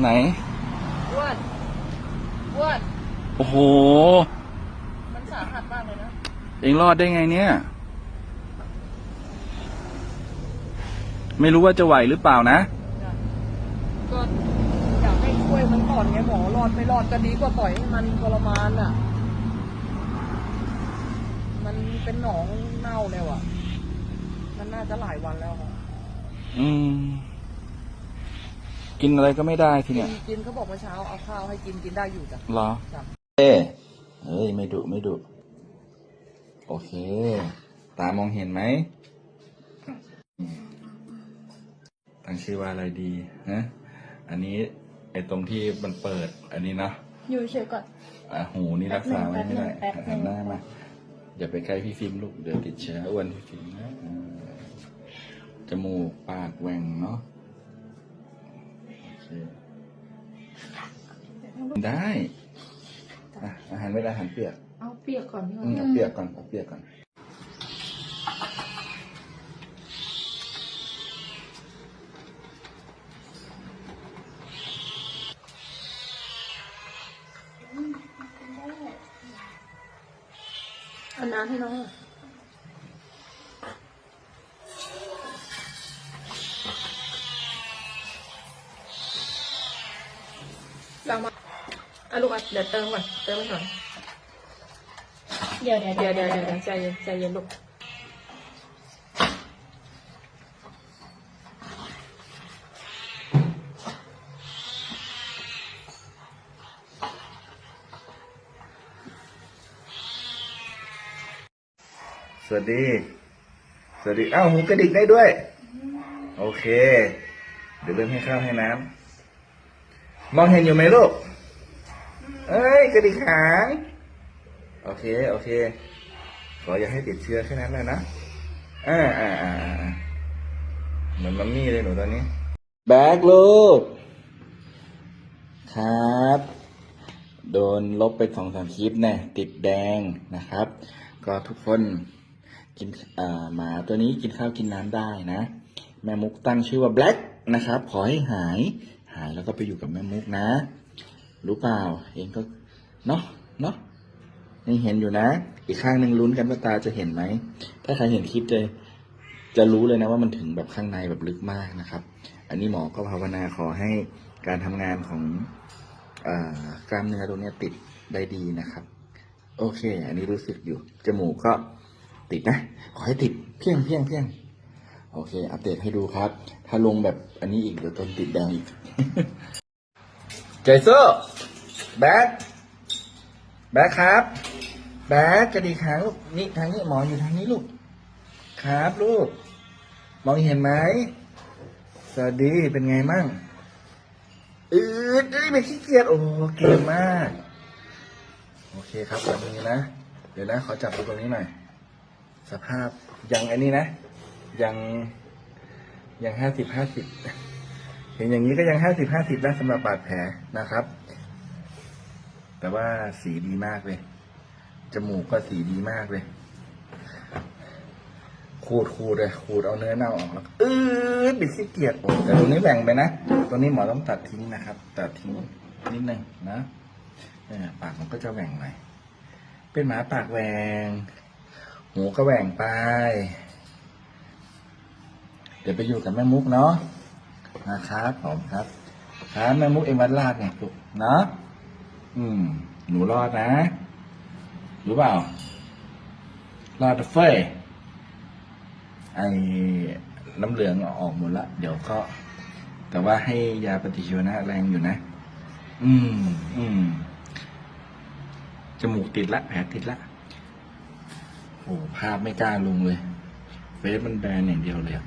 ไหนอ้วนอ้วนโอ้โห มันสาหัสมากเลยนะเองรอดได้ไงเนี่ย ไม่รู้ว่าจะไหวหรือเปล่านะ ก็อยากให้ช่วยมันก่อนไงหมอรอดไม่รอดก็ดีกว่าปล่อยให้มันทรมานอะ มันเป็นหนองเน่าแล้วอะ มันน่าจะหลายวันแล้วอะอืม กินอะไรก็ไม่ได้ทีกิเนี้นยกินเขาบอกเมื่อเช้าเอาข้าวให้กินกินได้อยู่จ้ะเหรอจ้ะเอ้เอ้ยไม่ดุไม่ดุโอเค ตามองเห็นไหมอืมตั้งชื่อว่าอะไรดีฮะอันนี้ไอ้ตรงที่มันเปิด อันนี้เนาะอยู่เฉยก่อนอะหูนี่รักษาไว้ไม่ได้แป๊บนึงแป๊หับนนึงหน้ามาอย่าไปใกล้พี่ฟิล์มลูกเดี๋ยวติดเชื้ออ้วนพี่ฟิล์มนะอ่าจมูกปากแหว่ง ได้อะอาหารไม่ได้อาหารเปียกเอาเปียกก่อนดีกว่าอืมเอาเปียกก่อนเอาเปียกก่อนเอาน้ำให้น้องหน่อย ลูกอะเดี๋ยวเติมก่อนเติมไปก่อนเดี๋ยวเดี๋ยวเดี๋ยวเดี๋ยวเดี๋ยวเดี๋ยวใจเย็นใจเย็นลูกสวัสดี สวัสดี อ้าวหูกระดิกได้ด้วย โอเค เดี๋ยวเริ่มให้ข้าวให้น้ำ มองเห็นอยู่ไหมลูก เอ้ยกระดิกหาง โอเค โอเค ขออย่าให้ติดเชื้อแค่นั้นเลยนะอ่าอ่าอ่าอ่าเหมือนมัมมี่เลยหนูตอนนี้ แบกลูก ครับ โดนลบไปสองสามคลิปแน่ติดแดงนะครับ ก็ทุกคนกินอ่าหมาตัวนี้กินข้าวกินน้ำได้นะ แม่มุกตั้งชื่อว่าแบล็กนะครับ ขอให้หาย หายแล้วก็ไปอยู่กับแม่มุกนะ รู้เปล่า เองก็เนาะเนาะยังเห็นอยู่นะ อีกข้างหนึ่งลุ้นกันว่าตาจะเห็นไหม ถ้าใครเห็นคลิปจะจะรู้เลยนะว่ามันถึงแบบข้างในแบบลึกมากนะครับ อันนี้หมอก็ภาวนาขอให้การทำงานของอกล้ามเนื้อตรงนี้ติดได้ดีนะครับ โอเค อันนี้รู้สึกอยู่ จมูกก็ติดนะ ขอให้ติดเพียงเพียงเพียงโอเค อัปเดตให้ดูครับ ถ้าลงแบบอันนี้อีกเดี๋ยวต้นติดแดงอีก จโซ่แบ๊กแบ๊กครับ แบ๊กกระดิกหางลูกนี่ทางนี้หมออยู่ทางนี้ลูก ครับลูก มองเห็นไหมสวัสดีเป็นไงมั่งอืดเอ้ไม่ขี้เกียจโอ้เก่งมาก โอเคครับแบบนี้นะ เดี๋ยวนะขอจับดูตรงนี้หน่อย สภาพยังไอ้นี่นะ ยังยังห้าสิบห้าสิบ เห็นอย่างนี้ก็ยังห้าสิบห้าสิบนะสำหรับบาดแผลนะครับ แต่ว่าสีดีมากเลย จมูกก็สีดีมากเลยขูดขูดเลยขูดเอาเนื้อเน่าออกแล้วอืดบิดขี้เกียจโอ้แต่ตรงนี้แบ่งไปนะตรงนี้หมอต้องตัดทิ้งนะครับ ตัดทิ้งนิดนึงนะปากมันก็จะแหว่งหน่อยเป็นหมาปากแหว่งหูก็แหว่งไป เดี๋ยวไปอยู่กับแม่มุกเนาะ นะครับผมครับครับแม่มุกเองวัดลาดเนี่ยลูกเนาะอืม หนูรอดนะรู้เปล่า รอดเฟ้ยไอ้น้ำเหลืองออกหมดละ เดี๋ยวก็ แต่ว่าให้ยาปฏิชีวนะแรงอยู่นะ อืม อืม จมูกติดละ แผลติดละ โอ้ภาพไม่กล้าลงเลย เฟซมันแบนอย่างเดียวเลยอะ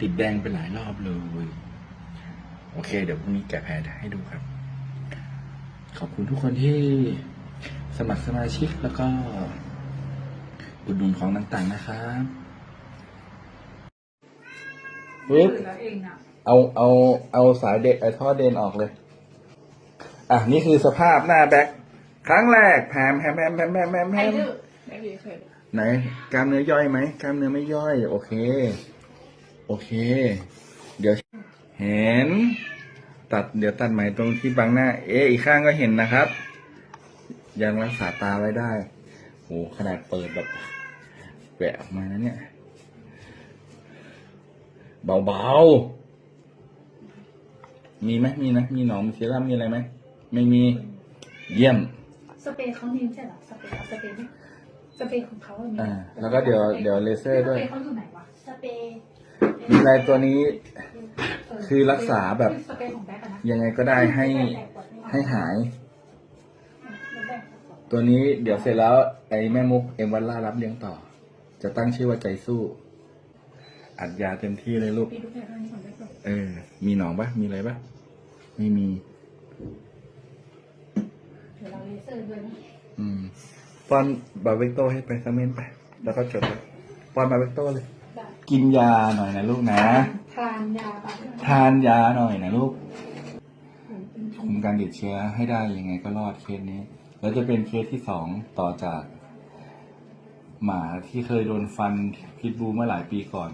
ติดแดงไปหลายรอบเลย โอเค เดี๋ยวพรุ่งนี้แกะแผลให้ดูครับ ขอบคุณทุกคนที่สมัครสมาชิกแล้วก็อุดหนุนของต่างๆนะครับปึ๊บเอาเอาเอาสายเด็กไอ้ท่อเดนออกเลย อะ นี่คือสภาพหน้าแบ็คครั้งแรกแพมแพมแพมแพมแพมแพมแพมไม่มีเคยไหนกล้ามเนื้อย่อยไหมกล้ามเนื้อไม่ย่อย โอเค โอเค เดี๋ยวเห็น ตัดเดี๋ยวตัดใหม่ตรงที่บังหน้า เอ๊ะอีกข้างก็เห็นนะครับ ยังรักษาตาไว้ได้โหขนาดเปิดแบบแหวะออกมานะเนี่ย เบาๆ มีไหมมีนะ มีหนองมีเซรั่มมีอะไรไหม ไม่มี เยี่ยม สเปรย์เขามีไม่ใช่เหรอ สเปรย์เอาสเปรย์ไหมสเปรย์ของเขาอะมีอ่า แล้วก็เดี๋ยวเดี๋ยวเลเซอร์ด้วย สเปรย์เขาอยู่ไหนวะ สเปรย์มีอะไรตัวนี้ คือรักษาแบบสเปรย์ของแบ็คอะนะยังไงก็ได้ให้ให้หาย ตัวนี้เดี๋ยวเสร็จแล้วไอ้แม่มุกเอ็มวันล่ารับเลี้ยงต่อ จะตั้งชื่อว่าใจสู้อัดยาเต็มที่เลยลูกปีดูแผลข้างนี้ก่อนได้ก่อนเออ มีหนองปะมีอะไรปะไม่มีเดี๋ยวเราเลเซอร์ด้วยนะอืมป้อนบาเวกโตให้ไปซัมเมนไป แล้วก็จดเลยป้อนบาเวกโตเลยแบบกินยาหน่อยนะลูกนะทานยาทานยาหน่อยนะลูก คุมการติดเชื้อให้ได้ยังไงก็รอดเคสนี้ แล้วจะเป็นเคสที่สองต่อจาก หมาที่เคยโดนฟันพิษบูเมื่อหลายปีก่อน